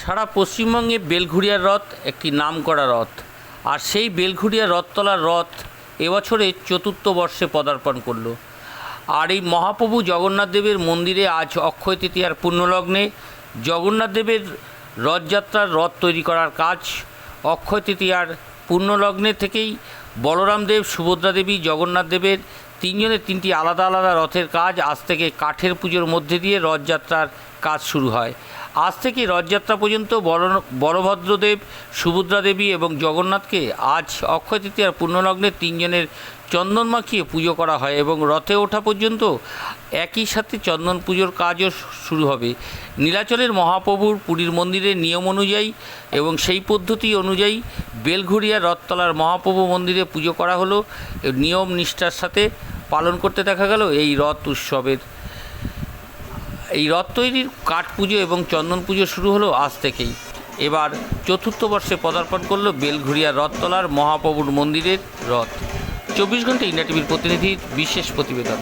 সারা পশ্চিমবঙ্গে বেলঘুরিয়ার রথ একটি নামকরা রথ। আর সেই বেলঘুরিয়া রথতলার রথ এবছরে চতুর্থ বর্ষে পদার্পণ করল। আর এই মহাপ্রভু জগন্নাথ দেবের মন্দিরে আজ অক্ষয় তৃতীয়ার পুণ্যলগ্নে জগন্নাথ দেবের রথযাত্রার রথ তৈরি করার কাজ অক্ষয় তৃতীয়ার পুণ্যলগ্নে থেকেই বলরাম দেব, সুভদ্রা দেবী, জগন্নাথ দেবের তিনজনের তিনটি আলাদা আলাদা রথের কাজ আজ থেকে কাঠের পুজোর মধ্যে দিয়ে রথযাত্রার কাজ শুরু হয়। আজ থেকে রথযাত্রা পর্যন্ত বড় বলভদ্রদেব সুভদ্রা দেবী এবং জগন্নাথকে আজ অক্ষয় তৃতীয়ার পুণ্যলগ্নে তিনজনের চন্দন মাখিয়ে পুজো করা হয় এবং রথে ওঠা পর্যন্ত একই সাথে চন্দন পুজোর কাজও শুরু হবে। নীলাচলের মহাপ্রভুর পুরীর মন্দিরের নিয়ম অনুযায়ী এবং সেই পদ্ধতি অনুযায়ী বেলঘুরিয়া রথতলার মহাপ্রভু মন্দিরে পুজো করা হলো। নিয়ম নিষ্ঠার সাথে পালন করতে দেখা গেল এই রথ উৎসবের এই রথ তৈরির কাঠ পুজো এবং চন্দন পুজো শুরু হলো আজ থেকেই। এবার চতুর্থ বর্ষে পদার্পণ করল বেলঘুরিয়া রথতলার মহাপ্রভুর মন্দিরের রথ। চব্বিশ ঘণ্টা ইন্ডিয়া টিভির প্রতিনিধির বিশেষ প্রতিবেদন।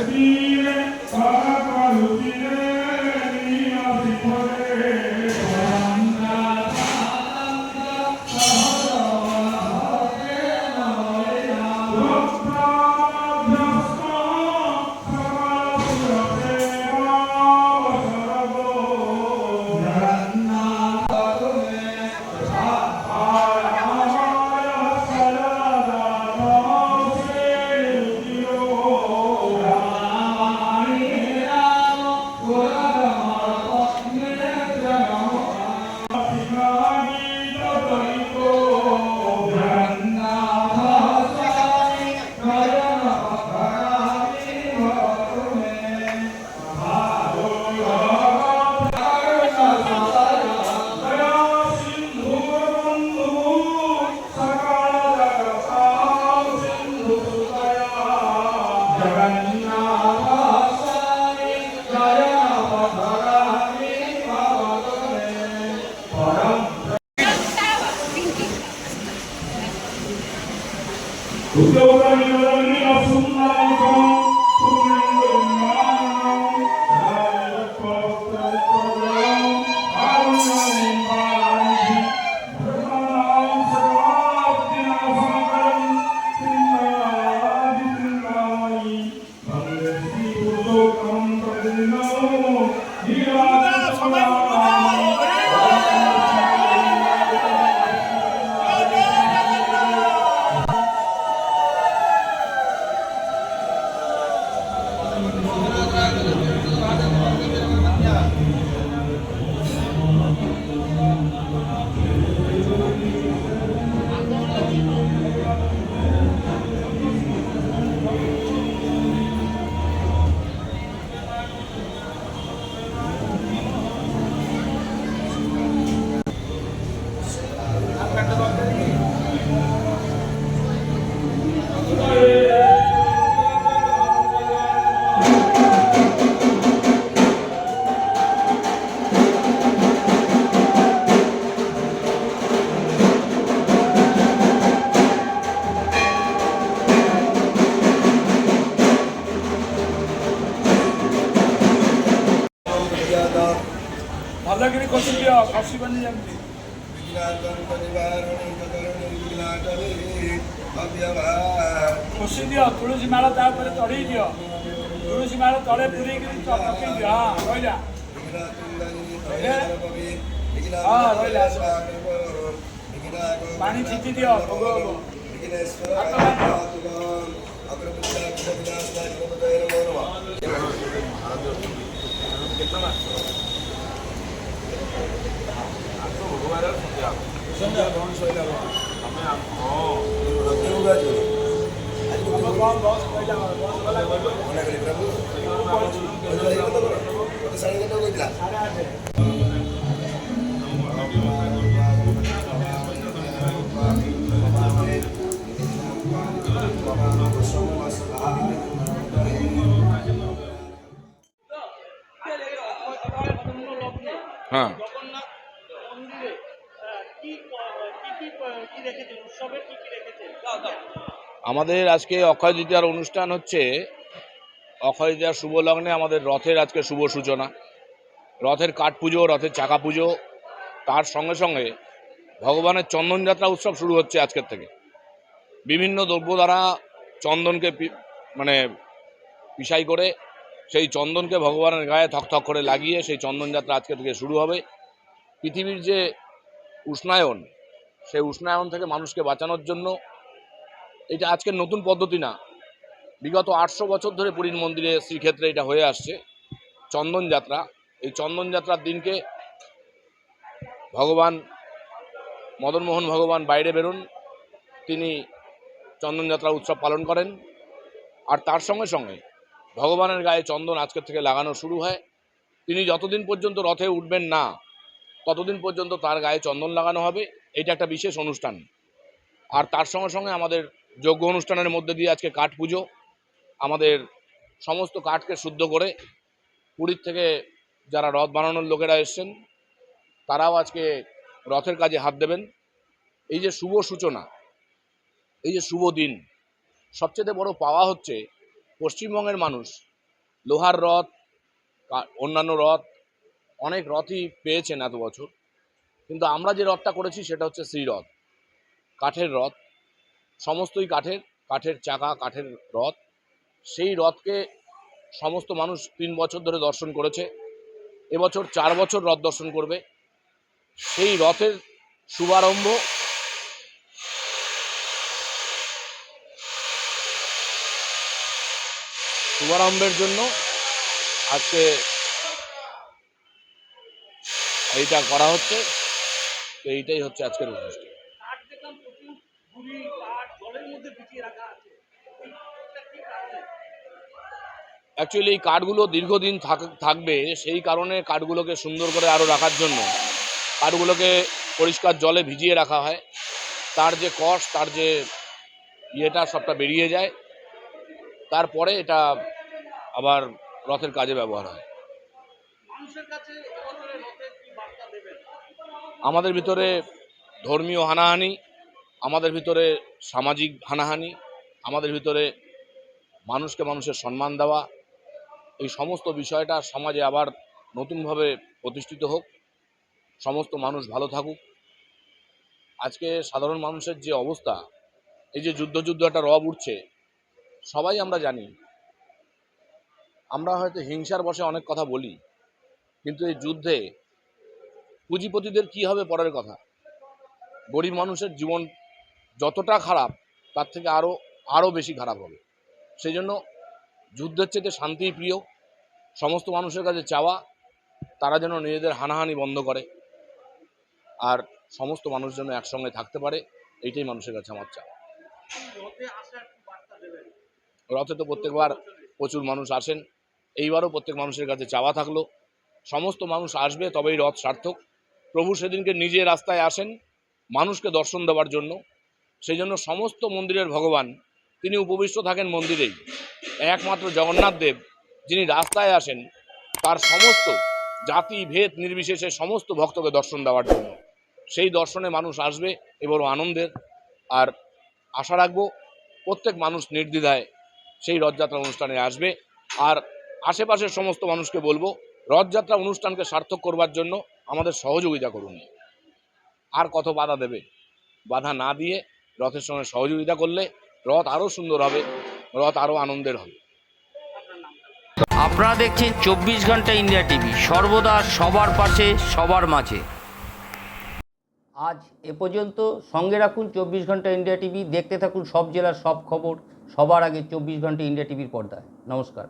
கீழ பா Usted va. ખુશી ଦିଅ તુલસી ମାଳ તાર પર ચડી ଦିଅ તુલસી માળા તળે પૂરી કરી ચપકી દો હા રોજા હા રોજા પાણી છીચી દો ભગવો કેટલા ભગવાન સંધ્યા સંધ્યા ભગવાન શૈલા અમે આમ হ্যাঁ। জগন্নাথ মন্দিরে কি কি রেখেছেন উৎসবে? কি কি আমাদের আজকে অক্ষয় দ্বিতীয়ার অনুষ্ঠান হচ্ছে, অক্ষয় তৃতীয়ার শুভ লগ্নে আমাদের রথের আজকে শুভ সূচনা। রথের কাঠ পুজো, রথের চাকা পুজো, তার সঙ্গে সঙ্গে ভগবানের চন্দনযাত্রা উৎসব শুরু হচ্ছে আজকের থেকে। বিভিন্ন দ্রব্য দ্বারা চন্দনকে মানে পিসাই করে, সেই চন্দনকে ভগবানের গায়ে থকথক করে লাগিয়ে সেই চন্দনযাত্রা আজকে থেকে শুরু হবে। পৃথিবীর যে উষ্ণায়ন, সেই উষ্ণায়ন থেকে মানুষকে বাঁচানোর জন্য এটা আজকের নতুন পদ্ধতি না। বিগত আটশো বছর ধরে পুরীর মন্দিরে শ্রীক্ষেত্রে এটা হয়ে আসছে। চন্দন যাত্রা। এই চন্দন যাত্রার দিনকে ভগবান, মদনমোহন ভগবান বাইরে বেরোন। তিনি চন্দনযাত্রা উৎসব পালন করেন। আর তার সঙ্গে সঙ্গে ভগবানের গায়ে চন্দন আজকের থেকে লাগানো শুরু হয়। তিনি যতদিন পর্যন্ত রথে উঠবেন না, ততদিন পর্যন্ত তার গায়ে চন্দন লাগানো হবে। এটা একটা বিশেষ অনুষ্ঠান। আর তার সঙ্গে সঙ্গে আমাদের যজ্ঞ অনুষ্ঠানের মধ্যে দিয়ে আজকে কাঠ পুজো, আমাদের সমস্ত কাঠকে শুদ্ধ করে পুরীর থেকে যারা রথ বানানোর লোকেরা এসছেন, তারাও আজকে রথের কাজে হাত দেবেন। এই যে শুভ সূচনা, এই যে শুভ দিন, সবচেয়ে বড় পাওয়া হচ্ছে পশ্চিমবঙ্গের মানুষ লোহার রথ অন্যান্য রথ, অনেক রথই পেয়েছেন এত বছর। কিন্তু আমরা যে রথটা করেছি সেটা হচ্ছে শ্রীরথ, কাঠের রথ। সমস্তই কাঠের কাঠের চাকা, কাঠের রথ। সেই রথকে সমস্ত মানুষ তিন বছর ধরে দর্শন করেছে। এবছর চার বছর রথ দর্শন করবে। সেই রথের শুভারম্ভ শুভারম্ভের জন্য আজকে এইটা করা হচ্ছে। তো এইটাই হচ্ছে আজকের অনুষ্ঠান। মধ্যে রাখা আছে। অ্যাকচুয়ালি এই কাঠগুলো দীর্ঘদিন থাক- থাকবে সেই কারণে কাঠগুলোকে সুন্দর করে আরও রাখার জন্য। কাঠগুলোকে পরিষ্কার জলে ভিজিয়ে রাখা হয়। তার যে কষ তার যে ইয়েটা সবটা বেরিয়ে যায়। তারপরে এটা আবার রথের কাজে ব্যবহার হয়। আমাদের ভিতরে ধর্মীয় হানাহানি আমাদের ভিতরে সামাজিক হানাহানি, আমাদের ভিতরে মানুষকে মানুষের সম্মান দেওয়া, এই সমস্ত বিষয়টা সমাজে আবার নতুনভাবে প্রতিষ্ঠিত হোক, সমস্ত মানুষ ভালো থাকুক। আজকে সাধারণ মানুষের যে অবস্থা, এই যে যুদ্ধ যুদ্ধ একটা রব উঠছে, সবাই আমরা জানি। আমরা হয়তো হিংসার বসে অনেক কথা বলি, কিন্তু এই যুদ্ধে পুঁজিপতিদের কি হবে পরের কথা? গরিব মানুষের জীবন যতটা খারাপ, তার থেকে আরও আরও বেশি খারাপ হবে। সেই জন্য যুদ্ধের চেয়ে শান্তিই প্রিয়। সমস্ত মানুষের কাছে চাওয়া, তারা যেন নিজেদের হানাহানি বন্ধ করে। আর সমস্ত মানুষ যেন একসঙ্গে থাকতে পারে, এইটাই মানুষের কাছে আমার চাওয়া। রথে তো প্রত্যেকবার প্রচুর মানুষ আসেন। এইবারও প্রত্যেক মানুষের কাছে চাওয়া থাকল। সমস্ত মানুষ আসবে, তবেই রথ সার্থক। প্রভু সেদিনকে নিজে রাস্তায় আসেন, মানুষকে দর্শন দেওয়ার জন্য। সেই জন্য সমস্ত মন্দিরের ভগবান, তিনি উপবিষ্ট থাকেন মন্দিরেই। একমাত্র জগন্নাথ দেব, যিনি রাস্তায় আসেন, তার সমস্ত জাতি, ভেদ নির্বিশেষে সমস্ত ভক্তকে দর্শন দেওয়ার জন্য। সেই দর্শনে মানুষ আসবে এবারও আনন্দের। আর আশা রাখব, প্রত্যেক মানুষ নির্দ্বিধায় সেই রথযাত্রা অনুষ্ঠানে আসবে। আর আশেপাশের সমস্ত মানুষকে বলব, রথযাত্রা অনুষ্ঠানকে সার্থক করবার জন্য আমাদের সহযোগিতা করুন। আর কত বাধা দেবে, বাধা না দিয়ে রথের সঙ্গে সহযোগিতা করলে রথ আরও সুন্দর হবে রথ আরও আনন্দের হবে। আপনারা দেখছেন চব্বিশ ঘণ্টা ইন্ডিয়া টিভি সর্বদা সবার পাশে সবার মাঝে। আজ এ পর্যন্ত সঙ্গে রাখুন চব্বিশ ঘণ্টা ইন্ডিয়া টিভি দেখতে থাকুন সব জেলার সব খবর সবার আগে চব্বিশ ঘণ্টা ইন্ডিয়া টিভির পর্দায়। নমস্কার।